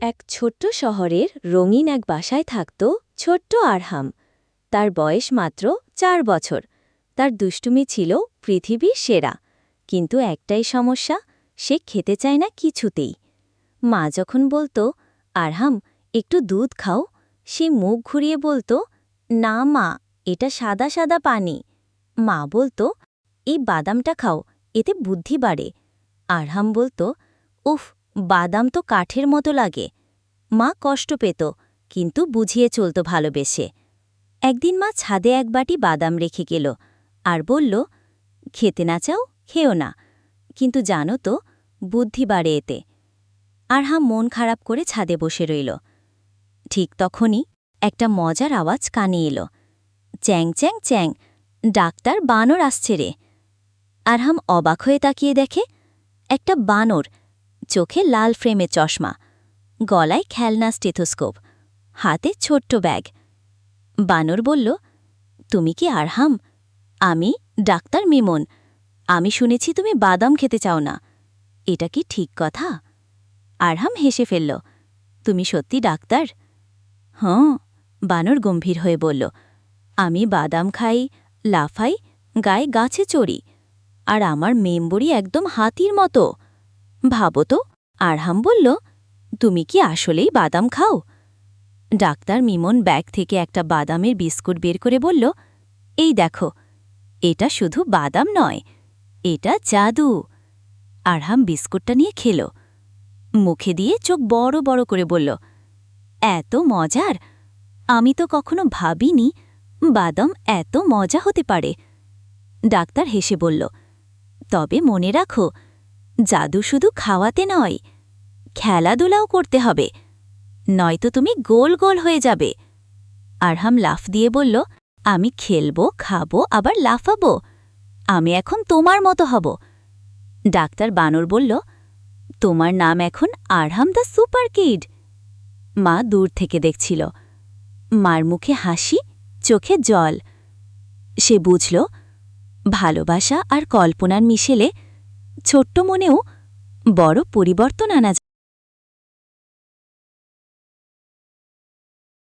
এক ছোট্ট শহরের রঙিন এক বাসায় থাকত ছোট্ট আরহাম। তার বয়স মাত্র চার বছর। তার দুষ্টুমি ছিল পৃথিবীর সেরা। কিন্তু একটাই সমস্যা, সে খেতে চায় না কিছুতেই। মা যখন বলতো, আরহাম, একটু দুধ খাও। সে মুখ ঘুরিয়ে বলতো, না মা, এটা সাদা সাদা পানি। মা বলতো, এই বাদামটা খাও, এতে বুদ্ধি বাড়ে। আরহাম বলতো, উফ বাদাম তো কাঠের মতো লাগে। মা কষ্ট পেত, কিন্তু বুঝিয়ে চলত ভালোবেসে। একদিন মা ছাদে এক বাটি বাদাম রেখে গেল আর বলল, খেতে না চাও, খেও না। কিন্তু জানো তো, বুদ্ধি বাড়ে এতে। আরহাম মন খারাপ করে ছাদে বসে রইল। ঠিক তখনই একটা মজার আওয়াজ কানে এলো। চ্যাং চ্যাং চ্যাং, ডাক্তার বানর আসছে রে। আরহাম অবাক হয়ে তাকিয়ে দেখে, একটা বানর চোখে লাল ফ্রেমে চশমা, গলায় খেলনা স্টেথোস্কোপ, হাতে ছোট্ট ব্যাগ। বানর বলল, তুমি কি আরহাম? আমি ডাক্তার মিমন। আমি শুনেছি তুমি বাদাম খেতে চাও না। এটা কি ঠিক কথা? আরহাম হেসে ফেলল, তুমি সত্যি ডাক্তার? হ্যাঁ বানর গম্ভীর হয়ে বলল, আমি বাদাম খাই, লাফাই, গায়ে গাছে চড়ি, আর আমার মেম্বরি একদম হাতির মতো। ভাবো তো। আরহাম বলল, তুমি কি আসলেই বাদাম খাও? ডাক্তার মিমন ব্যাগ থেকে একটা বাদামের বিস্কুট বের করে বলল, এই দেখো, এটা শুধু বাদাম নয়, এটা জাদু। আরহাম বিস্কুটটা নিয়ে খেল, মুখে দিয়ে চোখ বড় বড় করে বলল, এত মজার, আমি তো কখনো ভাবিনি বাদাম এত মজা হতে পারে। ডাক্তার হেসে বলল, তবে মনে রাখো জাদু শুধু খাওয়াতে নয়, খেলাধুলাও করতে হবে, নয়তো তুমি গোল গোল হয়ে যাবে। আরহাম লাফ দিয়ে বলল, আমি খেলব, খাব, আবার লাফাবো, আমি এখন তোমার মতো হব। ডাক্তার বানর বলল, তোমার নাম এখন আরহাম দ্য সুপার কিড। মা দূর থেকে দেখছিল, মার মুখে হাসি, চোখে জল। সে বুঝল, ভালোবাসা আর কল্পনার মিশেলে ছোট্ট মনেও বড় পরিবর্তন আনা যায়।